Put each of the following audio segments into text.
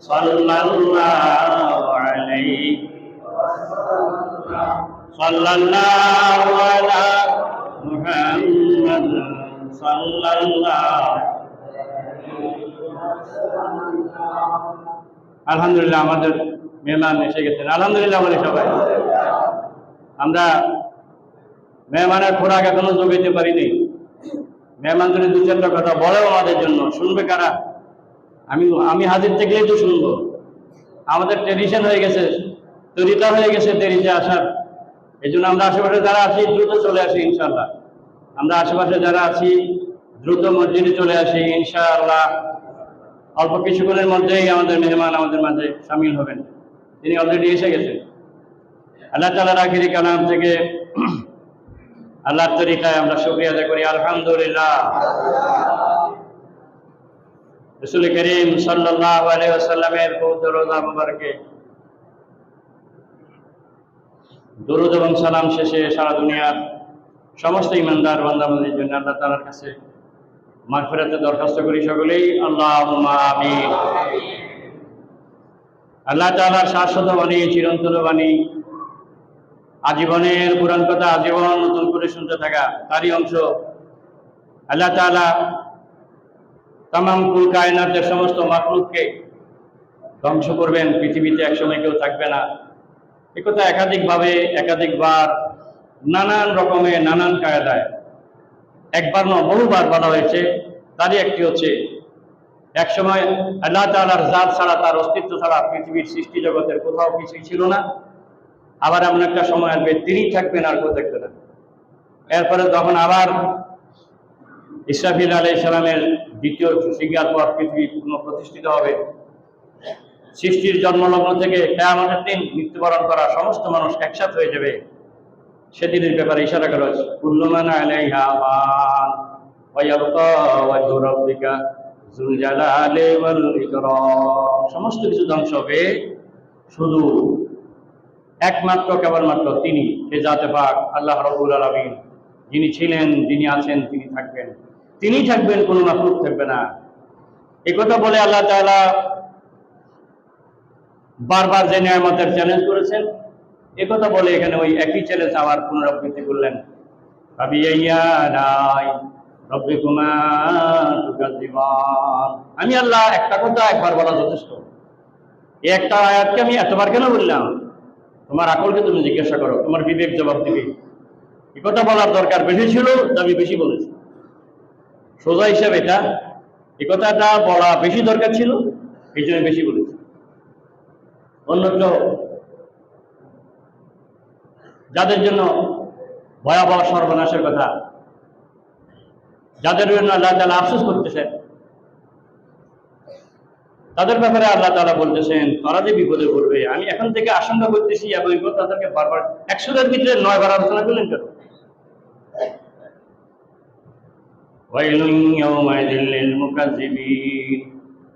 صلى الله عليه صلى الله على محمد صلى الله আলহামদুলিল্লাহ আমাদের মেহমান এসে গেছেন আলহামদুলিল্লাহ বলে সবাই আমরা মেহমানের খোরাক এখনো যোগাইতে পারিনি মেহমান যদি দু চারটা কথা বলেও আমাদের জন্য শুনবে কারা আমি আমি হাজির থেকেই তো শুনব। আমাদের ট্রেডিশন হয়ে গেছে, তরিকা হয়ে গেছে দেরিতে আসার। এই জন্য আমরা আশেপাশে যারা আছি, দ্রুত চলে আসি ইনশাল্লাহ আমরা আশেপাশে যারা আছি, দ্রুত মসজিদে চলে আসি, ইনশাআল্লাহ। অল্প কিছুক্ষণের মধ্যেই আমাদের মেহমান আমাদের মাঝে সামিল হবেন। তিনি অলরেডি এসে গেছেন। আল্লাহ তালার আখিরি কালাম থেকে আল্লাহর তরিকায় আমরা শুক্রিয়া আদায় করি। আলহামদুলিল্লাহ। রসুল করিম দরুদ এবং সালাম শেষে সারা দুনিয়ার সমস্ত ইমানদার জন্য আল্লাহ তালার কাছে দরখাস্ত করি সকলেই। আল্লাহ আল্লাহ তাআলার শাশ্বত বাণী, চিরন্তন বাণী, আজীবনের পুরাণ কথা আজীবন নতুন করে শুনতে থাকা তারই অংশ। আল্লাহ তাআলা তামাম কুল কায়নাতের সমস্ত মাকলুককে ধ্বংস করবেন, পৃথিবীতে একসময় কেউ থাকবে না। একথা একাধিকভাবে, একাধিকবার, নানান রকমে, নানান কায়দায়। একবার নয়, বহুবার বলা হয়েছে, তারই একটি হচ্ছে এক সময় আল্লাহ তাআলার জাত ছাড়া, তার অস্তিত্ব ছাড়া পৃথিবীর সৃষ্টি জগতের কোথাও কিছুই ছিল না। আবার এমন একটা সময় আসবে তিনি থাকবেন আর কেউ থাকবে না। এরপরে তখন আবার ইসরাফিল আলাই সালামের দ্বিতীয় সিজ্ঞার পর পৃথিবী পুনঃপ্রতিষ্ঠিত হবে। সৃষ্টির জন্মলগ্ন থেকে কেয়ামতের দিন মৃত্যুবরণ করা সমস্ত মানুষ একসাথ হয়ে যাবে। সেদিনের ব্যাপারে ইশারা করা হয়েছে, কুল্লুমান আলাইহা সমস্ত কিছু ধ্বংস হবে শুধু একমাত্র, কেবলমাত্র তিনি, সে জাতে পাক, আল্লাহ রব্বুল আলামিন। যিনি ছিলেন, যিনি আছেন, তিনি থাকবেন। তিনি থাকবেন, কোনো মাফলুক থাকবে না। এই কথা বলে আল্লাহ তাআলা বারবার যে নিয়ামতের চ্যালেঞ্জ করেছেন, এ কথা বলে এখানে ওই একই চ্যালেঞ্জ আবার পুনরাবৃত্তি করলেন। আমি আল্লাহ একটা কথা একবার বলা যথেষ্ট। এই একটা আয়াতকে আমি এতবার কেন বললাম? তোমার আকলকে তুমি জিজ্ঞাসা করো, তোমার বিবেক জবাব দিবে। এই কথা বলার দরকার বেশি ছিল, আমি বেশি বলেছি। সোজা হিসাবে এটা। এই কথাটা বলা বেশি দরকার ছিল, এই জন্য বেশি বলেছি। অন্যত্র যাদের জন্য ভয়াবহ সর্বনাশের কথা, যাদের জন্য আল্লাহ তালা আফসোস করতেছেন তাদের ব্যাপারে আল্লাহ তালা বলতেছেন, তারা যে বিপদে পড়বে। আমি এখন থেকে আশঙ্কা করতেছি এবং তাদেরকে বারবার, একশোটার ভিতরে নয় বার আলোচনা করলেন কেন? ويل يومئذ للمكذبين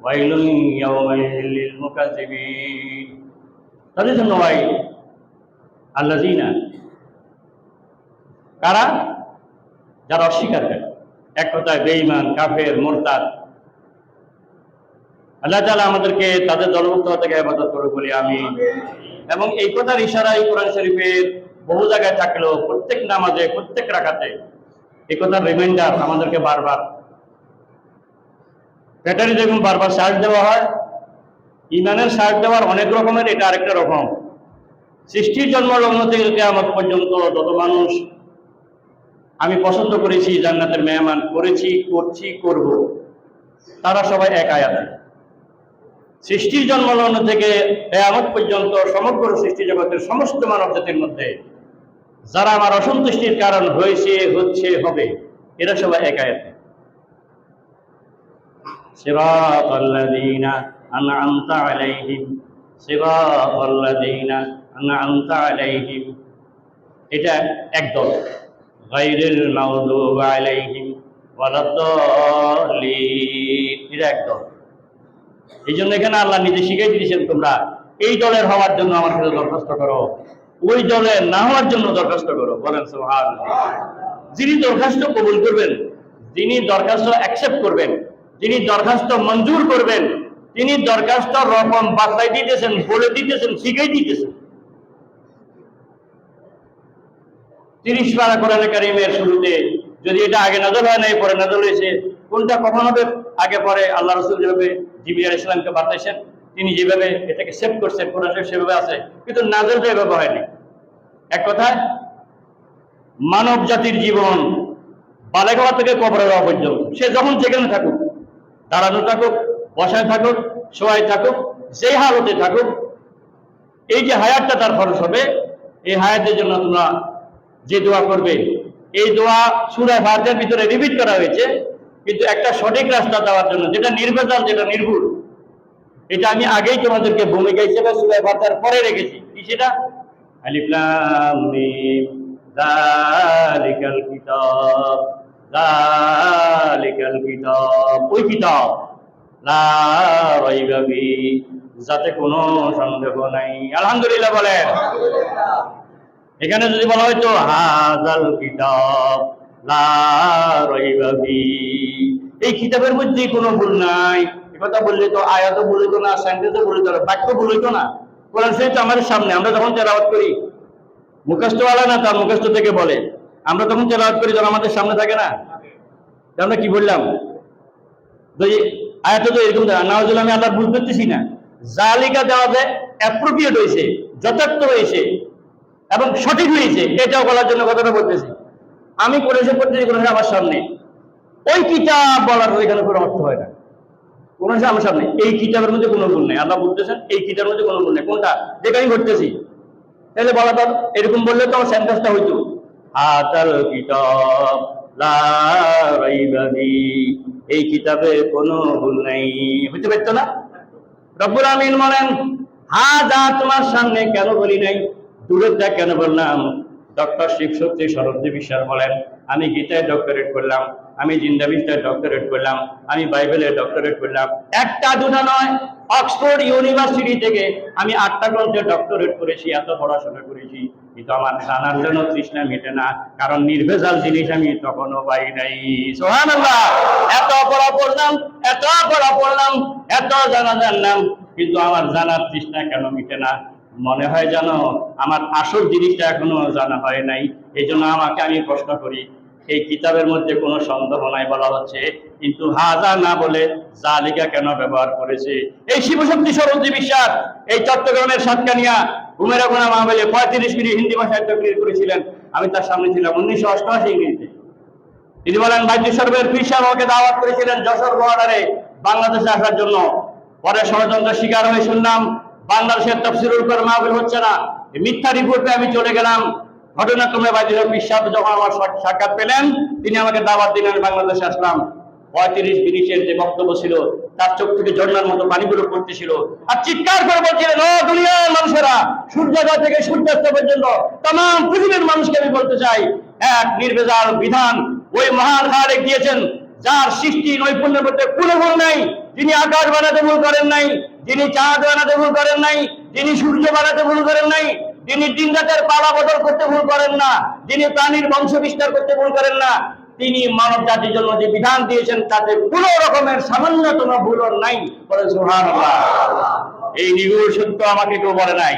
ويل يومئذ للمكذبين তাদের জন্য ওয়াই আল্লাজিনা কারা যারা অস্বীকার করে এক কথায় বেঈমান কাফের মোরতাদ আল্লাহ তাআলা আমাদেরকে তাদের দলভুক্ত থেকে হেফাজত করে বলি আমি এবং এই কথার ইশারাই কোরআন শরীফের বহু জায়গায় থাকলেও প্রত্যেক নামাজে প্রত্যেক রাখাতে এই কথার রিমাইন্ডার আমাদেরকে বারবার। ব্যাটারি দেখুন, বারবার চার্জ দেওয়া হয়। ইমানের চার্জ দেওয়ার অনেক রকমের, এটা আরেকটা রকম। সৃষ্টির জন্মলগ্ন থেকে কেয়ামত পর্যন্ত যত মানুষ আমি পছন্দ করেছি, জান্নাতের মেহমান করেছি, করছি, করব, তারা সবাই এক আয়াতে। সৃষ্টির জন্মলগ্ন থেকে কেয়ামত পর্যন্ত সমগ্র সৃষ্টি জগতের সমস্ত মানব জাতির মধ্যে যারা আমার অসন্তুষ্টির কারণ হয়েছে হচ্ছে হবে এরা সবাই এক আয়াতে صراط الذين أنعمت عليهم صراط الذين أنعمت عليهم এটা একদল গায়রুল মাগদুব আলাইহিম ওয়ালাদ-দাল্লিন এটা একদল এই জন্য এখানে আল্লাহ নিজে শিখিয়ে দিয়েছেন তোমরা এই দলের হওয়ার জন্য আমার কাছে দরখাস্ত করো ওই দলের না হওয়ার জন্য দরখাস্ত করো। বলেন যিনি দরখাস্ত কবুল করবেন, যিনি দরখাস্ত অ্যাকসেপ্ট করবেন, যিনি দরখাস্ত মঞ্জুর করবেন, তিনি দরখাস্ত রকম বাতলাই দিতেছেন, বলে দিতেছেন শিখেই দিতেছেন। তিরিশ পারা কোরআন কারিমের শুরুতে যদি এটা আগে নজর হয় নাই, পরে নজর হয়েছে, কোনটা কখন হবে? আগে পরে আল্লাহ রসুল যেভাবে জিবির ইসলামকে বাতাইছেন তিনি যেভাবে এটাকে সেভ করছেন কোরআন শরীফ সেভাবে আছে, কিন্তু নাজলটা এভাবে হয়নি। এক কথায়, মানব জাতির জীবন বালেগাওয়া থেকে কবরে যাওয়া পর্যন্ত, সে যখন যেখানে থাকুক, দাঁড়ানো থাকুক, বসায় থাকুক, শোয়ায় থাকুক, যেই হালতে থাকুক, এই যে হায়াতটা তার খরচ হবে, এই হায়াতের জন্য তোমরা যে দোয়া করবে, এই দোয়া সুরায় ভারতের ভিতরে রিপিট করা হয়েছে, কিন্তু একটা সঠিক রাস্তা দেওয়ার জন্য, যেটা নির্ভেজাল যেটা নির্ভুল এটা আমি আগেই তোমাদেরকে ভূমিকা হিসেবে সুরায় ভারতের পরে রেখেছি। কি সেটা? আলিফ লাম মিম যালিকাল কিতাব যালিকাল কিতাব। ওই কিতাব। লা রাইবা ফি যাতে কোনো সন্দেহ নাই। আলহামদুলিল্লাহ বলেন। এখানে যদি বলা হয়তো হাজাল কিতাব লা রাইবা ফি। এই কিতাবের মধ্যে কোনো ভুল নাই। কথা বললে তো আয়াত হইতো না সেন্টেন্সও ভুল হইতো না বাক্য হইতো না। কোরআন শরীফ আমাদের সামনে, আমরা যখন তেলাওয়াত করি, মুখস্থওয়ালা না তার মুখস্থ থেকে বলে। আমরা তখন তেলাওয়াত করি যখন আমাদের সামনে থাকে না। আমরা কি বললাম? আয়াত তো এরকম না হলে আমি আল্লাহ ভুল করতেছি না। জালিকা দেওয়া যায় অ্যাপ্রোপ্রিয়েট হয়েছে, যথার্থ হয়েছে, এবং সঠিক হয়েছে, এটাও বলার জন্য কথাটা বলতেছি। আমি করেছে করতেছি কোনো আমার সামনে। ওই কিতাব বলার এখানে কোনো অর্থ হয় না। কোনো আমার সামনে এই কিতাবের মধ্যে কোনো গুণ নেই। আল্লাহ বলতেছেন, এই কিতাবের মধ্যে কোনো গুণ নেই। কোনটা? যেটা আমি ঘটতেছি। তাহলে বলা তো এরকম বললে তো আমার সেন্টেন্সটা হইতো। হাতাল কিতাব, লা রাইবা ফি। এই কিতাবে কোনো ভুল নাই। বুঝতে পারছ না? রব্বুল আমিন বলেন হা যা তোমার সামনে কেন বলি নাই? দূরটা কেন বললাম? ডক্টর শিবশক্তি শরদ্দি বিশ্বাস বলেন, আমি গীতায় ডক্টরেট করলাম, আমি জিন্দাবিস্তায় ডক্টরেট করলাম, আমি বাইবেলে ডক্টরেট করলাম। একটা দুটা নয়, অক্সফোর্ড ইউনিভার্সিটি থেকে আমি আটটা গ্রন্থে ডক্টরেট করেছি, এত পড়াশোনা করেছি। কিন্তু আমার জানার জন্য তৃষ্ণা মেটে না, কারণ নির্ভেজাল জিনিস আমি তখনও পাই নাই। এত পড়া পড়লাম, এত পড়া পড়লাম, এত জানা জানলাম, কিন্তু আমার জানার তৃষ্ণা কেন মিটে না? মনে হয় যেন আমার আসল জিনিসটা এখনও জানা হয় নাই। এই জন্য আমাকে আমি প্রশ্ন করি, এই কিতাবের মধ্যে কোনো সন্দেহ নাই বলা হচ্ছে? কিন্তু হাজা না বলে জালিকা কেন ব্যবহার করেছে? এই শিবশক্তি সরঞ্জি বিশ্বাস, এই চট্টগ্রামের সাতকানিয়া ঘুমের গোনা মাহবেলে পঁয়ত্রিশ মিনিট হিন্দি ভাষায় তকরির করেছিলেন। আমি তার সামনে ছিলাম উনিশশো অষ্টআশি ইংরেজিতে। তিনি বলেন বাইদ্য সর্বের পিসাব আমাকে দাওয়াত করেছিলেন যশোর বর্ডারে বাংলাদেশে আসার জন্য। পরে ষড়যন্ত্র শিকার হয়ে শুনলাম বাংলাদেশের তফসিলের উপর মাহবিল হচ্ছে না। মিথ্যা রিপোর্টে আমি চলে গেলাম। ঘটনাক্রমে বাইদ্য পিসাব যখন আমার সাক- সাক্ষাৎ পেলেন, তিনি আমাকে দাওয়াত দিলেন, বাংলাদেশে আসলাম। পঁয়ত্রিশ বিনিশের যে বক্তব্য ছিল, তার চোখ থেকে ঝর্ণার মতো পানিগুলো পড়তেছিল। আর চিৎকার করে বলছিলেন দুনিয়ার মানুষেরা, সূর্যোদয় থেকে সূর্যাস্ত পর্যন্ত তাম পৃথিবীর মানুষকে আমি বলতে চাই। এক নির্বেজাল বিধান ওই মহান খালেক গিয়েছেন, যার সৃষ্টি নৈপুণ্যের মধ্যে কোনো ভুল নাই। যিনি আকাশ বানাতে ভুল করেন নাই, যিনি চাঁদ বানাতে ভুল করেন নাই, যিনি সূর্য বানাতে ভুল করেন নাই, যিনি দিন রাতের পালা বদল করতে ভুল করেন না, যিনি প্রাণীর বংশ বিস্তার করতে ভুল করেন না, তিনি মানব জাতির জন্য যে বিধান দিয়েছেন, তাতে কোন রকমের সামান্যতম ভুলও নাই। বলে সুবহানাল্লাহ। এই নিগুড় সত্য আমাকে কেউ বলে নাই।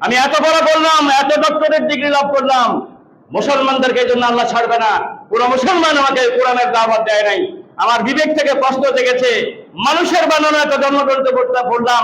আমি এত বড় বললাম, এত ডক্টরের ডিগ্রি লাভ করলাম। মুসলমানদেরকে জন্য আল্লাহ ছাড়বে না। পুরো মুসলমান আমাকে কোরআনের দাওয়াত দেয় নাই। আমার বিবেক থেকে প্রশ্ন জেগেছে মানুষের বানানো একটা জন্মগ্রন্থ করতে বললাম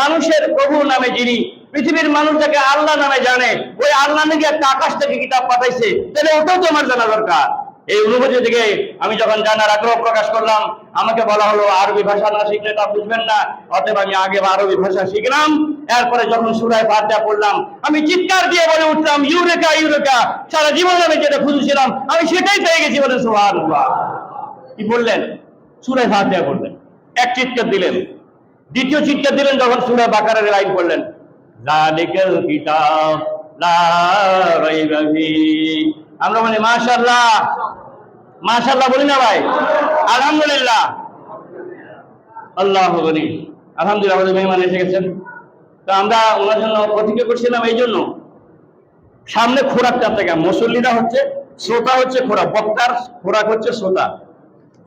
মানুষের প্রভু নামে যিনি, পৃথিবীর মানুষ যাকে আল্লাহ নামে জানে, ওই আল্লাহ নাকি একটা আকাশ থেকে কিতাব পাঠাইছে, তাহলে ওটাও তো আমার জানা দরকার। এই অনুভূতি থেকে আমি যখন জানার আগ্রহ প্রকাশ করলাম, আমাকে বলা হলো, আরবি ভাষা না শিখলে তা বুঝবেন না, অতএব আমি আগে আরবি ভাষা শিখলাম, এরপরে যখন সুরায় ফাতিহা পড়লাম, আমি চিৎকার দিয়ে বলে উঠলাম, ইউরেকা ইউরেকা সারা জীবন আমি যেটা খুঁজেছিলাম, আমি সেটাই পেয়ে গেছি বলে, সুবহানাল্লাহ। কি বললেন? সুরায় ফাতিহা পড়লেন। এক চিৎকার দিলেন। দ্বিতীয় চিৎকার দিলেন যখন সুরায় বাকারের লাইন কিতাব, লা। আমরা বলি, মাশাআল্লাহ। মাশাআল্লাহ বলি না ভাই? আলহামদুলিল্লাহ। আল্লাহ গনি। আলহামদুলিল্লাহ, আমাদের মেহমান এসে গেছেন। তো আমরা ওনার জন্য প্রতিজ্ঞা করছিলাম এই জন্য। সামনে খোরাক খোরাকটা থেকে, মুসল্লিরা হচ্ছে, শ্রোতা হচ্ছে খোরাক, বক্তার খোরাক হচ্ছে শ্রোতা।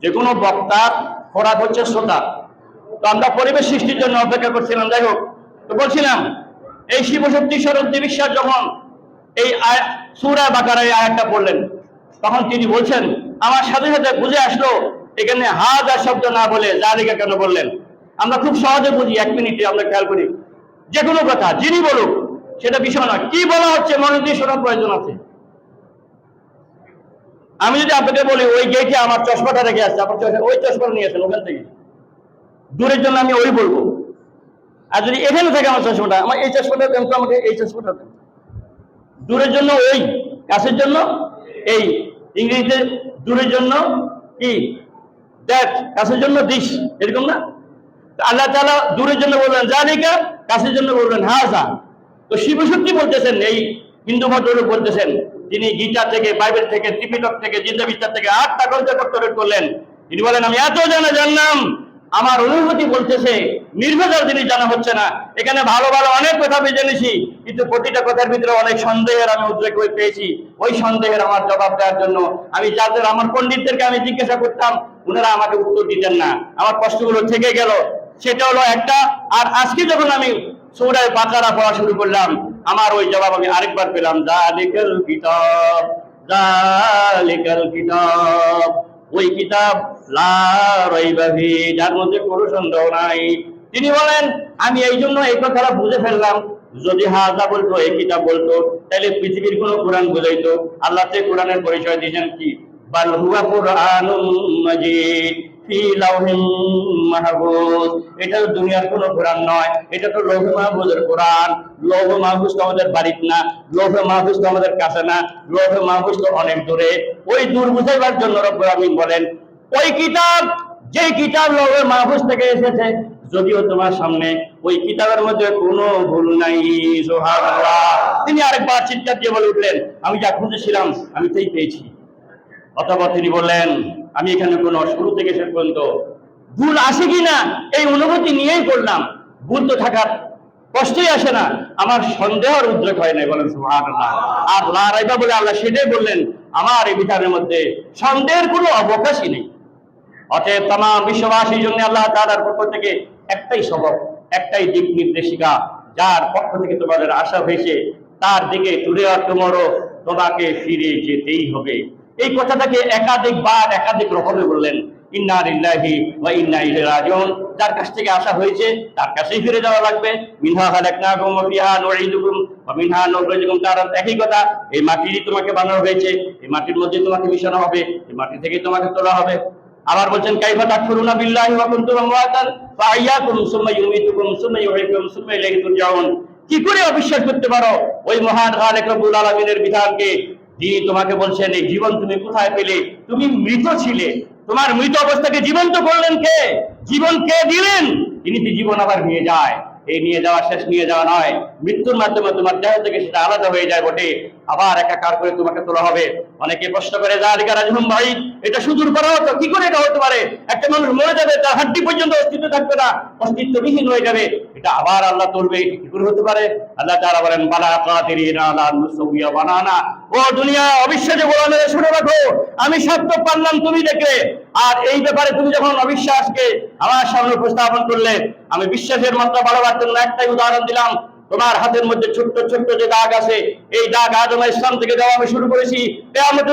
যে কোনো বক্তার খোরাক হচ্ছে শ্রোতা। তো আমরা পরিবেশ সৃষ্টির জন্য অপেক্ষা করছিলাম। যাই হোক, তো বলছিলাম, এই শিবশক্তি শরদ্দী বিশ্বাস যখন এই সূরা বাকারায় আয়াতটা পড়লেন, তখন তিনি বলছেন, আমার সাথে সাথে বুঝে আসলো, এখানে হাজার শব্দ না বলে জালিকা কেন বললেন? আমরা খুব সহজে বুঝি, এক মিনিটে আমরা খেয়াল করি। যে কোনো কথা, যিনি বলুক, সেটা বিষয় নয়। কি বলা হচ্ছে মনে দিয়ে শোনার প্রয়োজন আছে। আমি যদি আপনাকে বলি, ওই গেটে আমার চশমাটা রেখে আসছে, আপনার ওই চশমাটা নিয়ে আসেন ওখান থেকে। দূরের জন্য আমি ওই বলব। আর যদি এখানে থাকে আমার চশমাটা, আমার এই চশমাটা দেন তো আমাকে, এই চশমাটা দেন। দূরের জন্য ওই, কাছের জন্য এই। ইংরেজিতে দূরের জন্য কি? দ্যাট কাছের জন্য দিস এরকম না? আল্লাহ তাআলা দূরের জন্য বলবেন, জালিকা কাছের জন্য বলবেন হাজা তো শিবশক্তি বলতেছেন, এই হিন্দু ভদ্রলোক বলতেছেন তিনি গীতা থেকে, বাইবেল থেকে, ত্রিপিটক থেকে, জিন্দা বিস্তার থেকে আটটা গ্রন্থ ডক্টরেট করলেন, তিনি বলেন, আমি এত জানা জানলাম, আমার অনুভূতি বলতেছে, নির্ভেজাল জিনিস জানা হচ্ছে না। এখানে ভালো ভালো অনেক কথা আমি জেনেছি, কিন্তু প্রতিটা কথার ভিতরে অনেক সন্দেহের আমি উদ্রেক হয়ে পেয়েছি। ওই সন্দেহের আমার জবাব দেওয়ার জন্য আমি যাদের, আমার পণ্ডিতদেরকে আমি জিজ্ঞাসা করতাম, ওনারা আমাকে উত্তর দিতেন না। আমার কষ্টগুলো থেকে গেল। সেটা হলো একটা, আর আজকে যখন আমি সৌরায় বাকারা পড়া শুরু করলাম। আমার ওই জবাব আমি আরেকবার পেলাম। জালিকাল কিতাব জালিকাল কিতাব। ওই কিতাব লা রাইবা ফি, যার মধ্যে কোনো সন্দেহ নাই। তিনি বলেন আমি এই জন্য এই কথাটা বুঝে ফেললাম। যদি হাজা বলতো এই কিতাব বলতো তাহলে পৃথিবীর কোন কোরআন বুঝাইতো। আল্লাহ কোরআনের পরিচয় দিয়েছেন কি? বাল হুয়া কুরআনুম মাজিদ। মাহফুজ। এটা দুনিয়ার কোনো কোরআন নয়, এটা তো লৌহ মাহফুজের কোরআন। লৌহ মাহফুজ তো আমাদের বাড়িতে না, লৌহ মাহফুজ তো আমাদের কাছে না, লৌহ মাহফুজ তো অনেক দূরে। ওই দূর বুঝাইবার জন্য রব্বুল বলেন, ওই কিতাব যে কিতাব লৌহ মাহফুজ থেকে এসেছে, যদিও তোমার সামনে ওই কিতাবের মধ্যে কোনো ভুল নাই। সুবহানাল্লাহ। তিনি আরেকবার চিৎকার দিয়ে বলে উঠলেন, আমি যা খুঁজেছিলাম, আমি তাই পেয়েছি। অথবা তিনি বললেন আমি এখানে কোনো শুরু থেকে শেষ পর্যন্ত ভুল আসে কিনা এই অনুভূতি নিয়েই করলাম ভুল তো থাকার কষ্টই আসে না। আমার সন্দেহের উদ্রেক হয় নাই, বলেন আর লা রাইবা বলে আল্লাহ সেটাই বললেন, আমার এই বিচারের মধ্যে সন্দেহের কোনো অবকাশই নেই। অতএব তাম বিশ্ববাসীর জন্য আল্লাহ তাআলার পক্ষ থেকে একটাই সবক, একটাই দিক নির্দেশিকা, যার পক্ষ থেকে তোমাদের আশা হয়েছে, তার দিকে টুরে আর তোমারও তোমাকে ফিরে যেতেই হবে। এই কথাটাকে একাধিক বার একাধিক রকমে বললেন। যার কাছ থেকে আশা হয়েছে, তার কাছেই ফিরে যাওয়া লাগবে। একই কথা, এই মাটিরই তোমাকে বানানো হয়েছে। এই মাটির মধ্যে তোমাকে মিশানো হবে। এই মাটি থেকে তোমাকে তোলা হবে। আবার বলছেন, কাইফা তাকফুরুনা বিল্লাহি ওয়া কুনতুম আমওয়াতান? ফাআইয়াকুম সুম্মা ইউমীতুকুম সুম্মা ইউহয়িকুম সুম্মা ইলাইহি তুরজাউন। কি করে অবিশ্বাস করতে পারো? ওই মহান খালেক রব্বুল আলামিনের বিধানকে যিনি তোমাকে বলছেন এই জীবন তুমি কোথায় পেলে? তুমি মৃত ছিলে। তোমার মৃত অবস্থাকে জীবন্ত করলেন কে? জীবন কে দিলেন? তিনি তো জীবন আবার নিয়ে যায়। এই নিয়ে যাওয়া শেষ, নিয়ে যাওয়া নয়। মৃত্যুর মাধ্যমে তোমার দেহ থেকে সেটা আলাদা হয়ে যায় বটে। আবার একাকার করে তোমাকে তোলা হবে। অনেকে প্রশ্ন করে ভাই এটা সুদূর করা হতো, কি করে এটা হতে পারে? একটা মানুষ মরে যাবে, তার হাড্ডি পর্যন্ত অস্তিত্ব থাকবে না, অস্তিত্ববিহীন হয়ে যাবে। এটা আবার আল্লাহ তুলবে কি করে হতে পারে? আল্লাহ তাআলা বলেন, বালা বানানা। ও দুনিয়া, অবিশ্বাসে বলানো শুনে রাখো, আমি তো পারলাম তুমি দেখলে। আর এই ব্যাপারে তুমি যখন অবিশ্বাসকে আমার সামনে উপস্থাপন করলে, আমি বিশ্বাসের মাত্রা বাড়াবার জন্য একটাই উদাহরণ দিলাম তোমার হাতের মধ্যে ছোট্ট ছোট্ট যে দাগ আছে, এই দাগ আদম ইসলাম থেকে দেওয়া আমি শুরু করেছি।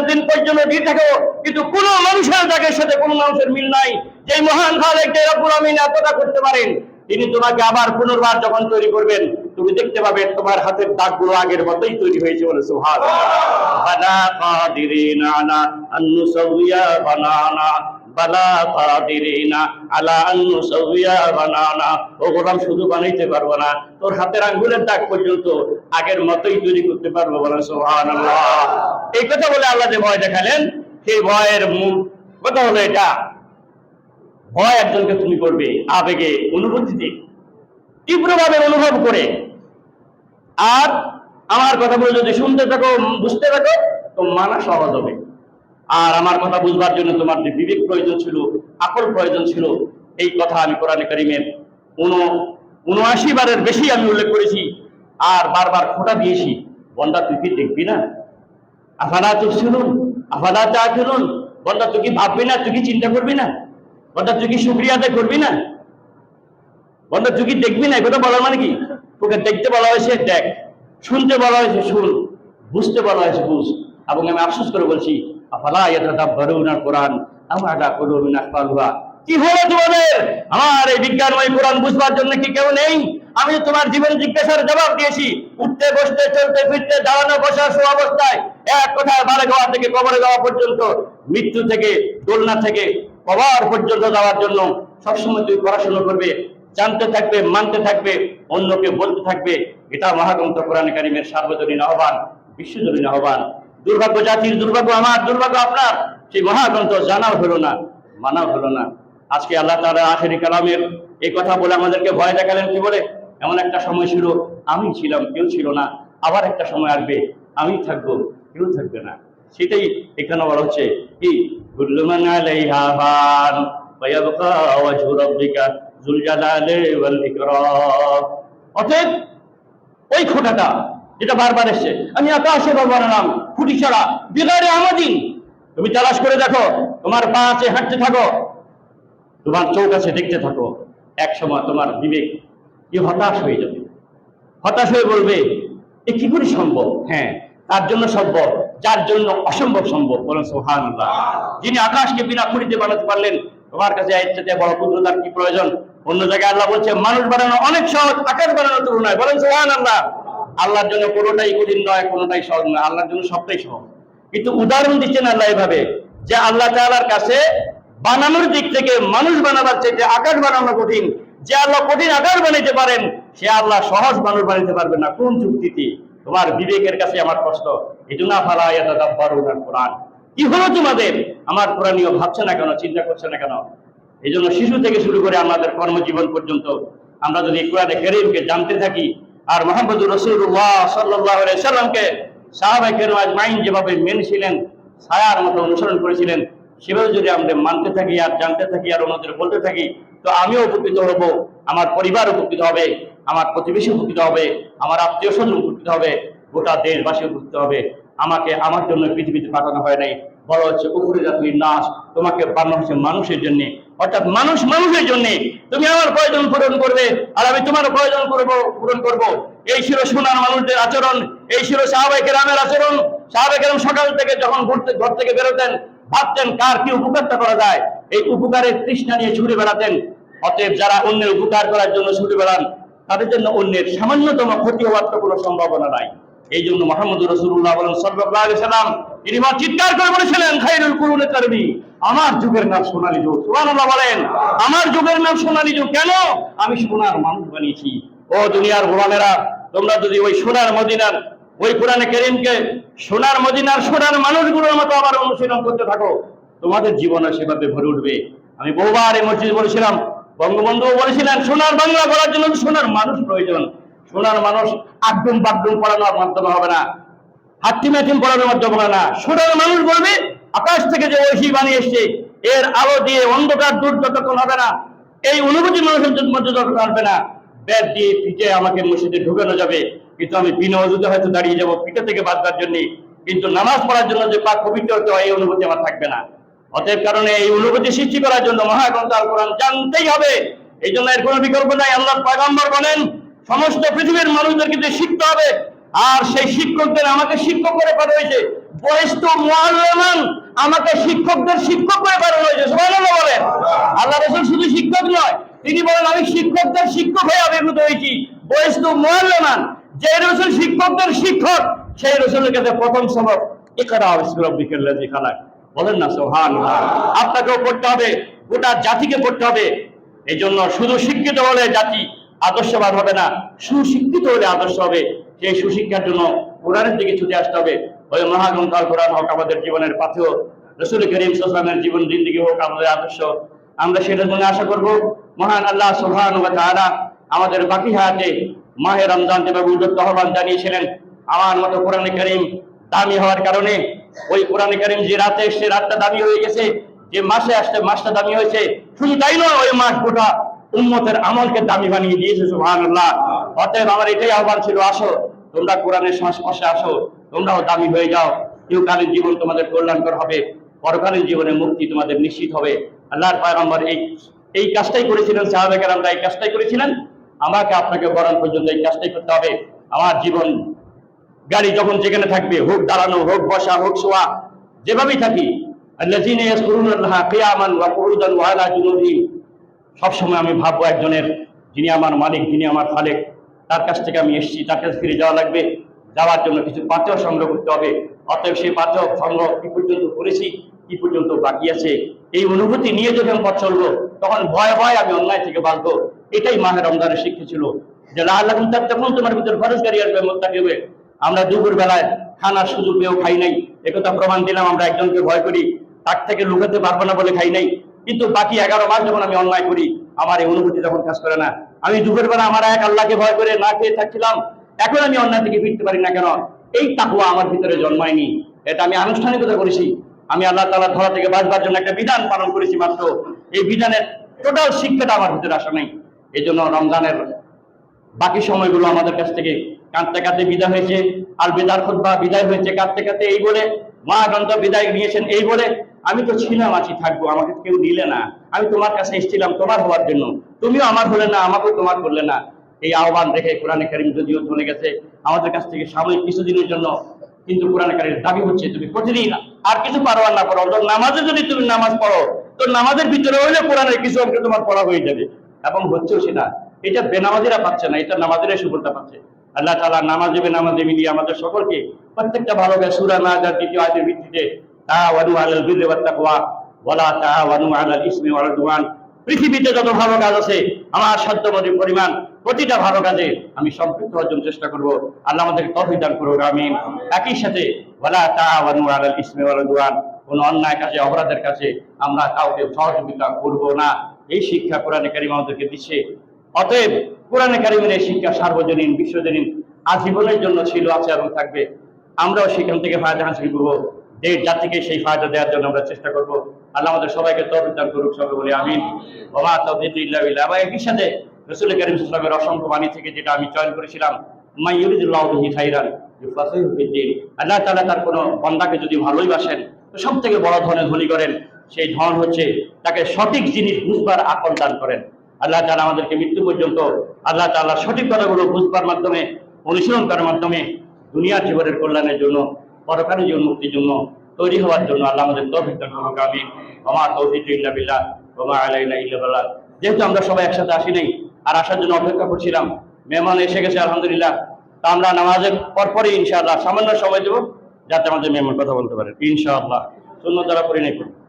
দিন পর্যন্ত দিয়ে থাকো। কিন্তু কোন মানুষের দাগের সাথে কোন মানুষের মিল নাই। যে মহান খালেক যে রব্বুল এতটা করতে পারেন, তিনি তোমাকে আবার পুনর্বার যখন তৈরি করবেন, তুমি দেখতে পাবে তোমার হাতের দাগগুলো আগের মতোই তৈরি হয়েছে বলে বানানা। শুধু বানাইতে পারব না। তোর হাতের আঙ্গুলের দাগ পর্যন্ত আগের মতোই তৈরি করতে পারব সুবহানাল্লাহ। এই কথা বলে আল্লাহ যে ভয় দেখালেন, সেই ভয়ের মূল কথা হলো এটা, ভয় একজনকে তুমি করবে আবেগে অনুভূতিতে, তীব্রভাবে অনুভব করে। আর আমার কথাগুলো যদি শুনতে থাকো বুঝতে থাকো, তো মানা সহজ হবে। আর আমার কথা বুঝবার জন্য তোমার যে বিবেক প্রয়োজন ছিল, আকল প্রয়োজন ছিল, এই কথা আমি কোরআনে কারিমের উন, উনআশি বারের বেশি আমি উল্লেখ করেছি আর বারবার খোটা দিয়েছি। বন্দা, তুই কি দেখবি না? আফালা তুই শুনুন আফালা চা শুনুন বন্দা, তুই কি ভাববি না? তুই কি চিন্তা করবি না? বন্দা, তুই কি শুক্রিয়া আদায় করবি না? বন্ধ তুই কি দেখবি না? কথা বলার মানে কি? তোকে দেখতে বলা হয়েছে, দেখ। শুনতে বলা হয়েছে, শুন। বুঝতে বলা হয়েছে, বুঝ। এবং আমি আফসোস করে বলছি আফালা ইয়াতাদাব্বারুনা কোরআন আমা আলা কুলুবিন আকফালুহা কি হলো তোমাদের? আমার এই বিজ্ঞানময় কোরআন বুঝবার জন্য কি কেউ নেই? আমি তোমার জীবন জিজ্ঞাসার জবাব দিয়েছি, উঠতে, বসতে, চলতে, ফিরতে, দাঁড়ানো, বসা শো অবস্থায়। এক কথায় বারে যাওয়া থেকে কবরে যাওয়া পর্যন্ত, মৃত্যু থেকে, দোলনা থেকে, কবর পর্যন্ত যাওয়ার জন্য সবসময় তুই পড়াশোনা করবে, জানতে থাকবে, মানতে থাকবে, অন্যকে বলতে থাকবে। এটা মহাগ্রন্থ কোরআন কারিমের সার্বজনীন আহ্বান, বিশ্বজনীন আহ্বান। দুর্ভাগ্য জাতির দুর্ভাগ্য আমার, দুর্ভাগ্য আপনার। সেই মহাগ্রন্থ জানাও হলো না, মানাও হলো না। আজকে আল্লাহ তাআলা আখেরি কালামের এই কথা বলে আমাদেরকে ভয় দেখালেন কি বলে? এমন একটা সময় ছিল, আমি ছিলাম, কেউ ছিল না। আবার একটা সময় আসবে, আমি থাকব, কেউ থাকবে না। সেটাই এখানে বলা হচ্ছে কি? অতএব ওই খোঁটাটা যেটা বারবার এসছে। আমি আকাশে বানালাম খুঁটি ছাড়া বিগারে আমাদিন। তুমি তালাশ করে দেখো তোমার পা আছে হাঁটতে থাকো। তোমার চোখ আছে দেখতে থাকো। এক সময় তোমার বিবেক কি হতাশ হয়ে যাবে। হতাশ হয়ে বলবে এ কি করে সম্ভব? হ্যাঁ। তার জন্য সম্ভব যার জন্য অসম্ভব সম্ভব। বলেন সোহান যিনি আকাশকে বিনা খুঁড়িতে বানাতে পারলেন তোমার কাছে এর বড় ক্ষুদ্রতার কি প্রয়োজন? অন্য জায়গায় আল্লাহ বলছে মানুষ বানানো অনেক সহজ আকাশ বানানো তুলনায়। বলেন সোহান আল্লাহ আল্লাহর জন্য কোনোটাই কঠিন নয়, কোনোটাই সহজ নয়। আল্লাহর জন্য সবটাই সহজ। কিন্তু উদাহরণ দিচ্ছেন আল্লাহ এভাবে, যে আল্লাহ তাআলার কাছে বানানোর দিক থেকে মানুষ বানাবার চাইতে আকাশ বানানো কঠিন, যে আল্লাহ কঠিন আকাশ বানাইতে পারেন, সে আল্লাহ সহজ মানুষ বানাইতে পারবে না। কোন যুক্তিতে? তোমার বিবেকের কাছে আমার কষ্ট এই জন্য কোরআন কি হলো তোমাদের? আমার কোরআনীয় ভাবছে না কেন, চিন্তা করছে না কেন? এই জন্য শিশু থেকে শুরু করে আমাদের কর্মজীবন পর্যন্ত আমরা যদি কোরআনে কেরিমকে জানতে থাকি আর মোহাম্মদুর রসুল্লাহ সাল্লাহ সাল্লামকে সাহাবাই কেরম আজমাইন যেভাবে মেনেছিলেন, ছায়ার মতো অনুসরণ করেছিলেন, সেভাবে যদি আমরা মানতে থাকি আর জানতে থাকি আর অন্যদের বলতে থাকি, তো আমিও উপকৃত হব, আমার পরিবার উপকৃত হবে, আমার প্রতিবেশী উপকৃত হবে, আমার আত্মীয় স্বজন উপকৃত হবে, গোটা দেশবাসী উপকৃত হবে। আমাকে আমার জন্য পৃথিবীতে পাঠানো হয় নাই। বলা হচ্ছে উপরে জাতির নাশ তোমাকে বানানো হচ্ছে মানুষের জন্য অর্থাৎ মানুষ মানুষের জন্য। তুমি আমার প্রয়োজন পূরণ করবে, আর আমি তোমার প্রয়োজন করব পূরণ করব। এই ছিল সোনার মানুষদের আচরণ, এই ছিল সাহাবাই কেরামের আচরণ। সাহাবাই কেরাম সকাল থেকে যখন ঘুরতে ঘর থেকে বেরোতেন, ভাবতেন কার কি উপকারটা করা যায়। এই উপকারের তৃষ্ণা নিয়ে ছুটে বেড়াতেন। অতএব যারা অন্যের উপকার করার জন্য ছুটে বেড়ান, তাদের জন্য অন্যের সামান্যতম ক্ষতি হওয়ার তো কোনো সম্ভাবনা নাই। এই জন্য মোহাম্মদ রসুল্লাহ বলেন আলাইহি সাল্লাম তিনি মা চিৎকার করে বলেছিলেন খাইরুল কুরুনে কারবি আমার যুগের নাম সোনালী যুগ। সুবহানাল্লাহ বলেন, আমার যুগের নাম সোনালী যুগ। কেন? আমি সোনার মানুষ বানিয়েছি। ও দুনিয়ার গোলামেরা, তোমরা যদি ওই সোনার মদিনার, ওই কোরআনে কেরিমকে সোনার মদিনার সোনার মানুষগুলোর মতো আবার অনুশীলন করতে থাকো, তোমাদের জীবনে সেভাবে ভরে উঠবে। আমি বহুবার এই মসজিদ বলেছিলাম বঙ্গবন্ধু বলেছিলেন, সোনার বাংলা করার জন্য সোনার মানুষ প্রয়োজন। সোনার মানুষ আগডুম বাগডুম পড়ানোর মাধ্যমে হবে না হাট্টি ম্যাটিম পড়ানোর মাধ্যমে হবে না। সোনার মানুষ বলবে আকাশ থেকে যে ঐশী বানিয়ে এসছে, এর আলো দিয়ে অন্ধকার দূর যতক্ষণ হবে না, এই অনুভূতি মানুষের মধ্যে যতক্ষণ আসবে না ব্যাট দিয়ে পিঠে আমাকে মসজিদে ঢুকানো যাবে। কিন্তু আমি বিনা অজুতে হয়তো দাঁড়িয়ে যাব পিঠে থেকে বাঁচবার জন্য। কিন্তু নামাজ পড়ার জন্য যে পাক পবিত্র হতে হয়, এই অনুভূতি আমার থাকবে না। অতএব কারণে এই অনুভূতি সৃষ্টি করার জন্য মহাগ্রন্থ আল কোরআন জানতেই হবে। এই জন্য এর কোনো বিকল্প নাই। আল্লাহ পয়গম্বর বলেন, সমস্ত পৃথিবীর মানুষদেরকে যে শিখতে হবে, আর সেই শিক্ষকদের আমাকে শিক্ষক করে পাঠানো বয়স তো মুআল্লামান আমাকে শিক্ষকদের শিক্ষক করে পাঠানো হয়েছে বলেন। আল্লাহ রাসূল শুধু শিক্ষক নয়, তিনি বলেন, আমি শিক্ষকদের শিক্ষক হয়ে আবির্ভূত হয়েছি বয়স তো যে রসুল শিক্ষকদের শিক্ষক, সেই রসুলের কাছে প্রথম খালাক বলেন না, সুবহানাল্লাহ। আপনাকেও পড়তে হবে, গোটা জাতিকে পড়তে হবে। এই জন্য শুধু শিক্ষিত হলে জাতি আদর্শবান হবে না, সুশিক্ষিত হলে আদর্শ হবে। সেই সুশিক্ষার জন্য কোরআনের দিকে ছুটে আসতে হবে। ওই মহাগ্রন্থ আল কোরআন হোক আমাদের জীবনের পাথেও রসুল করিম সাল্লামের জীবন জিন্দিগি হোক আমাদের আদর্শ। আমরা সেটার জন্য আশা করব, মহান আল্লাহ সুবহান ওয়া আমাদের বাকি হায়াতে মাহে রমজান যেভাবে উদ্যত আহ্বান জানিয়েছিলেন, আমার মতো কোরআনে করিম দামি হওয়ার কারণে, ওই কোরআনে করিম যে রাতে এসছে রাতটা দামি হয়ে গেছে, যে মাসে আসতে মাসটা দামি হয়েছে, শুধু তাই নয়, ওই মাস গোটা উন্মতের আমলকে দামি বানিয়ে দিয়েছে সুহান আল্লাহ অতএব আমার এটাই আহ্বান ছিল, আসো, তোমরা কোরআনের সংস্পর্শে আসো তোমরাও দামি হয়ে যাও। ইহকালীন জীবন তোমাদের কল্যাণকর হবে। পরকালীন জীবনে মুক্তি তোমাদের নিশ্চিত হবে। আল্লাহর পয়গম্বর এই এই কাজটাই করেছিলেন সাহাবেকার আমরা এই কাজটাই করেছিলেন। আমাকে আপনাকে বরণ পর্যন্ত এই কাজটাই করতে হবে। আমার জীবন, গাড়ি যখন যেখানে থাকবে, হোক দাঁড়ানো, হোক বসা, হোক শোয়া, যেভাবেই থাকি সবসময় আমি ভাববো একজনের, যিনি আমার মালিক, যিনি আমার খালেক, তার কাছ থেকে আমি এসেছি, তার কাছে ফিরে যাওয়া লাগবে। যাওয়ার জন্য কিছু পাথর সংগ্রহ করতে হবে। অতএব সেই পাথর সংগ্রহ কি পর্যন্ত করেছি, কি পর্যন্ত বাকি আছে, এই অনুভূতি নিয়ে যখন পথ চলবো, তখন ভয় ভয় আমি অন্যায় থেকে বাঁচবো। এটাই মাহে রমজানের শিক্ষা ছিল। যে তার তখন তোমার ভিতর ফরজগারি আসবে, মোত্তাকি হবে। আমরা দুপুর বেলায় খানার সুযোগ পেয়েও খাই নাই। একথা প্রমাণ দিলাম, আমরা একজনকে ভয় করি। তার থেকে লুকাতে পারব না বলে খাই নাই। কিন্তু বাকি এগারো মাস যখন আমি অন্যায় করি, আমার এই অনুভূতি তখন কাজ করে না। আমি দুপুর বেলা আমার এক আল্লাহকে ভয় করে না খেয়ে থাকছিলাম। এখন আমি অন্যায় থেকে ফিরতে পারি না কেন? এই তাকুয়া আমার ভিতরে জন্মায়নি। এটা আমি আনুষ্ঠানিকতা করেছি। আমি আল্লাহ তালা ধরা থেকে বাঁচবার জন্য একটা বিধান পালন করেছি মাত্র। এই বিধানের টোটাল শিক্ষাটা আমার ভিতরে আসা নাই। এই জন্য রমজানের বাকি সময়গুলো আমাদের কাছ থেকে কাঁদতে কাঁদতে বিদায় হয়েছে। আর বেদার খুদ্া বিদায় হয়েছে কাঁদতে কাঁদতে এই বলে, মা গ্রন্থ বিদায় নিয়েছেন এই বলে, আমি তো ছিলাম, আছি, থাকব, আমাকে কেউ নিলে না। আমি তোমার কাছে এসেছিলাম তোমার হওয়ার জন্য। তুমিও আমার হলে না, আমাকেও তোমার করলে না। এই আহ্বান রেখে কোরআনে কারিম যদিও চলে গেছে, আমাদের কাছ থেকে সাময়িক কিছুদিনের জন্য কিন্তু কোরআনে কারিমের দাবি হচ্ছে তুমি প্রতিদিন আর কিছু পারো না অন্তত নামাজে যদি তুমি নামাজ পড়ো, তো নামাজের ভিতরে হইলে কোরআনের কিছু অংশ তোমার পড়া হয়ে যাবে। এবং হচ্ছেও সেটা। এটা বেনামাজিরা পাচ্ছে না, এটা নামাজিরা সুফলটা পাচ্ছে। আল্লাহ তালা নামাজে বেনামাজে মিলিয়ে আমাদের সকলকে প্রত্যেকটা ভালো সুরা না যার দ্বিতীয় আয়তের ভিত্তিতে তা ওয়ানু আলাল বিররি ওয়াত তাকওয়া, ওয়ালা তা ওয়ানু আলাল ইসমি ওয়াল পৃথিবীতে যত ভালো কাজ আছে, আমার সাধ্যমতি পরিমাণ প্রতিটা ভালো কাজে আমি সম্পৃক্ত হওয়ার জন্য চেষ্টা করব। আল্লাহ আমাদেরকে তৌফিক দান করুন আমি একই সাথে ওয়ালা তা ওয়ানু আলাল ইসমি ওয়াল অন্যায় কাজে, অপরাধের কাছে আমরা কাউকে সহযোগিতা করব না। এই শিক্ষা কোরআনে কারিম আমাদেরকে দিচ্ছে। অতএব কোরআনে কারিমের এই শিক্ষা সার্বজনীন, বিশ্বজনীন, আজীবনের জন্য ছিল, আছে এবং থাকবে। আমরাও সেখান থেকে ফায়দা হাসিল করব। দেশ জাতিকে সেই ফায়দা দেওয়ার জন্য আমরা চেষ্টা করব। আল্লাহ আমাদের সবাইকে তৌফিক দান করুক, সবাই বলি আমিন। ওমা আবার একই সাথে রসুল করিম সাল্লামের অসংখ্য বাণী থেকে যেটা আমি চয়ন করেছিলাম আল্লাহ তাআলা তার কোনো বান্দাকে যদি ভালোই বাসেন, তো সব থেকে বড় ধনে ধনী করেন, সেই ধন হচ্ছে তাকে সঠিক জিনিস বুঝবার আকল দান করেন। আল্লাহ তাআলা আমাদেরকে মৃত্যু পর্যন্ত আল্লাহ তাআলা সঠিক কথাগুলো বুঝবার মাধ্যমে, অনুশীলন করার মাধ্যমে দুনিয়ার জীবনের কল্যাণের জন্য, পরকালের জীবন মুক্তির জন্য তৈরি হওয়ার জন্য আল্লাহ আমাদের তৌফিক আমিন। ওমা তৌফিক ইল্লা বিল্লাহ ওমা আলাইনা ইল্লা যেহেতু আমরা সবাই একসাথে আসি নাই আর আসার জন্য অপেক্ষা করছিলাম। মেহমান এসে গেছে, আলহামদুলিল্লাহ। তা আমরা নামাজের পরপরই ইনশাআল্লাহ সামান্য সময় দেবো, যাতে আমাদের মেহমান কথা বলতে পারে। ইনশাআল্লাহ। শূন্য দ্বারা পরিণয় করি